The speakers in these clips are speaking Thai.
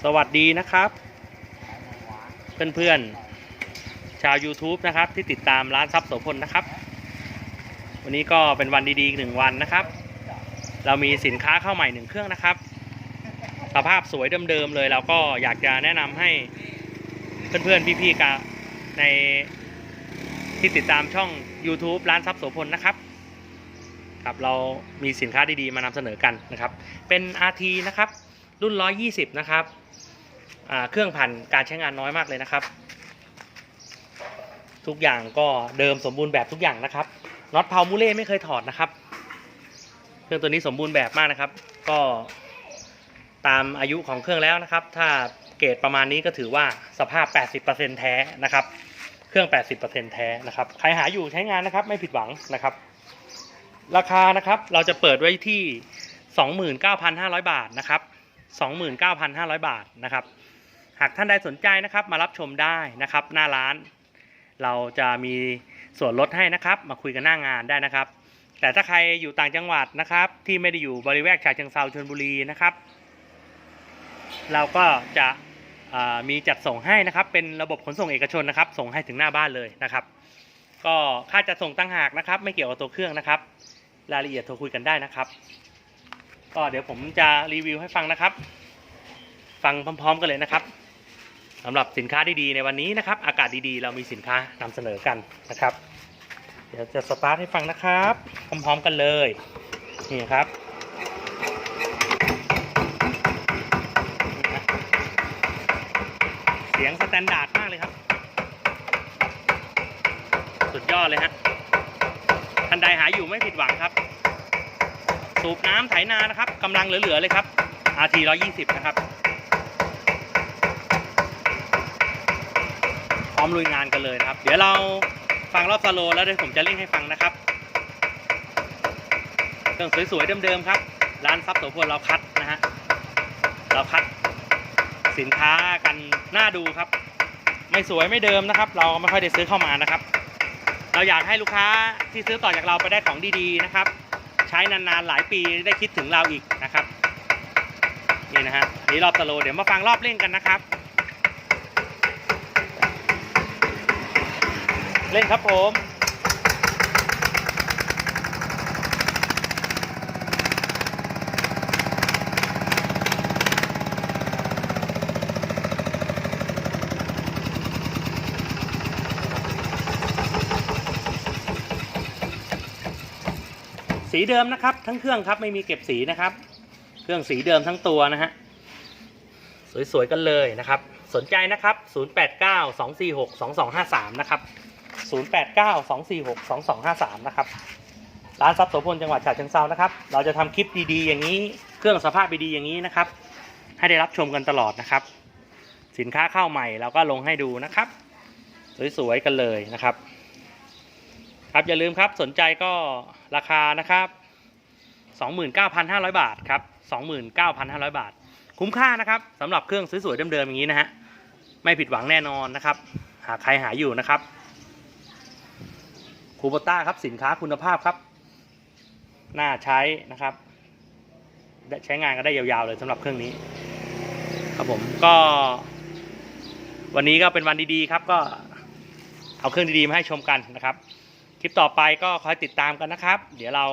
สวัสดีนะครับ เพื่อนๆ ชาว YouTube นะครับ ที่ติดตามร้านทรัพย์โสพลนะครับ วันนี้ก็เป็นวันดีๆอีกหนึ่งวันนะครับ เรามีสินค้าเข้าใหม่หนึ่งเครื่องนะครับ สภาพสวยเดิมๆเลยเราก็อยากจะแนะนำให้เพื่อนๆ พี่ๆกะในที่ติดตามช่อง YouTube ร้านทรัพย์โสพลนะครับครับเรามีสินค้าดีๆ มานำเสนอกันนะครับ เป็น RT นะครับ รุ่น 120 นะครับ เครื่องผ่านการใช้งานน้อยมากเลยนะครับ ทุกอย่างก็เดิมสมบูรณ์แบบทุกอย่างนะครับน็อตเพามูเล่ไม่เคยถอดนะครับ เครื่องตัวนี้สมบูรณ์แบบมากนะครับ ก็ตามอายุของเครื่องแล้วนะครับ ถ้าเกรดประมาณนี้ก็ถือว่าสภาพ 80%แท้นะครับ เครื่อง 80%แท้นะครับ ใครหาอยู่ใช้งานนะครับ ไม่ผิดหวังนะครับ ราคานะครับเราจะเปิดไว้ที่ 29,500 บาทนะครับ 29,500 บาทนะครับากท่านใดสนใจนะครับมารับชมได้นะครับหน้าร้าน เราจะมีส่วนลดให้นะครับ มาคุยกันหน้างานได้นะครับ แต่ถ้าใครอยู่ต่างจังหวัดนะครับ ที่ไม่ได้อยู่บริเวณฉะเชิงเซาชลบุรีนะครับ เราก็จะมีจัดส่งให้นะครับ เป็นระบบขนส่งเอกชนนะครับ ส่งให้ถึงหน้าบ้านเลยนะครับ ก็ค่าจัดส่งตั้งหากนะครับ ไม่เกี่ยวกับตัวเครื่องนะครับ รายละเอียดโทรคุยกันได้นะครับ ก็เดี๋ยวผมจะรีวิวให้ฟังนะครับ ฟังพร้อม ๆ กันเลยนะครับ สำหรับสินค้าดีๆในวันนี้นะครับ อากาศดีๆ เรามีสินค้านำเสนอกันนะครับ เดี๋ยวจะสตาร์ทให้ฟังนะครับพร้อมๆกันเลยนี่ครับเสียงสแตนดาร์ดมากเลยครับ สุดยอดเลยฮะท่านใดหาอยู่ไม่ผิดหวังครับ สูบน้ำไถนานะครับกำลังเหลือๆเลยครับ RT 120 นะครับ พร้ อมลุยงานกันเลยนะครับ เดี๋ยวเราฟังรอบสโลว์แล้วเดี๋ยวผมจะเร่งให้ฟังนะครับ เครื่องสวยๆเดิมๆครับ ร้านซับโสพลเราคัดนะฮะ เราคัดสินค้ากันน่าดูครับ ไม่สวยไม่เดิมนะครับ เราไม่ค่อยได้ซื้อเข้ามานะครับ เราอยากให้ลูกค้าที่ซื้อต่อจากเราไปได้ของดีๆนะครับ ใช้นานๆหลายปีได้คิดถึงเราอีกนะครับ นี่นะฮะนี่รอบสโลว์เดี๋ยวมาฟังรอบเร่งกันนะครับ เล่นครับผมสีเดิมนะครับ ทั้งเครื่องครับไม่มีเก็บสีนะครับ เครื่องสีเดิมทั้งตัวนะฮะสวยๆกันเลยนะครับ สนใจนะครับ 0892462253 นะครับ 0892462253 นะครับ ร้านซับโสพลจังหวัดฉะเชิงเซานะครับ เราจะทำคลิปดีๆ อย่างนี้ เครื่องสภาพดีๆอย่างนี้นะครับ ให้ได้รับชมกันตลอดนะครับ สินค้าเข้าใหม่เราก็ลงให้ดูนะครับ สวยๆ กันเลยนะครับ ครับอย่าลืมครับสนใจก็ราคานะครับ 29,500 บาทครับ 29,500 บาท คุ้มค่านะครับสำหรับเครื่องสวยๆเดิมๆอย่างนี้นะฮะไม่ผิดหวังแน่นอนนะครับ หากใครหาอยู่นะครับ คูโบต้าครับสินค้าคุณภาพครับ น่าใช้นะครับใช้งานก็ได้ยาวๆเลยสำหรับเครื่องนี้ ครับผมก็ วันนี้ก็เป็นวันดีๆครับ ก็เอาเครื่องดีๆมาให้ชมกันนะครับ คลิปต่อไปก็คอยติดตามกันนะครับ เดี๋ยวเรา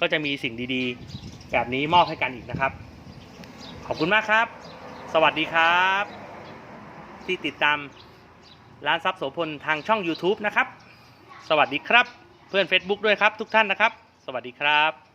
ก็จะมีสิ่งดีๆ แบบนี้มอบให้กันอีกนะครับ ขอบคุณมากครับ สวัสดีครับ ที่ติดตามร้านทรัพย์โสพลทางช่อง YouTube นะครับ สวัสดีครับ เพื่อน Facebook ด้วยครับทุกท่านนะครับ สวัสดีครับ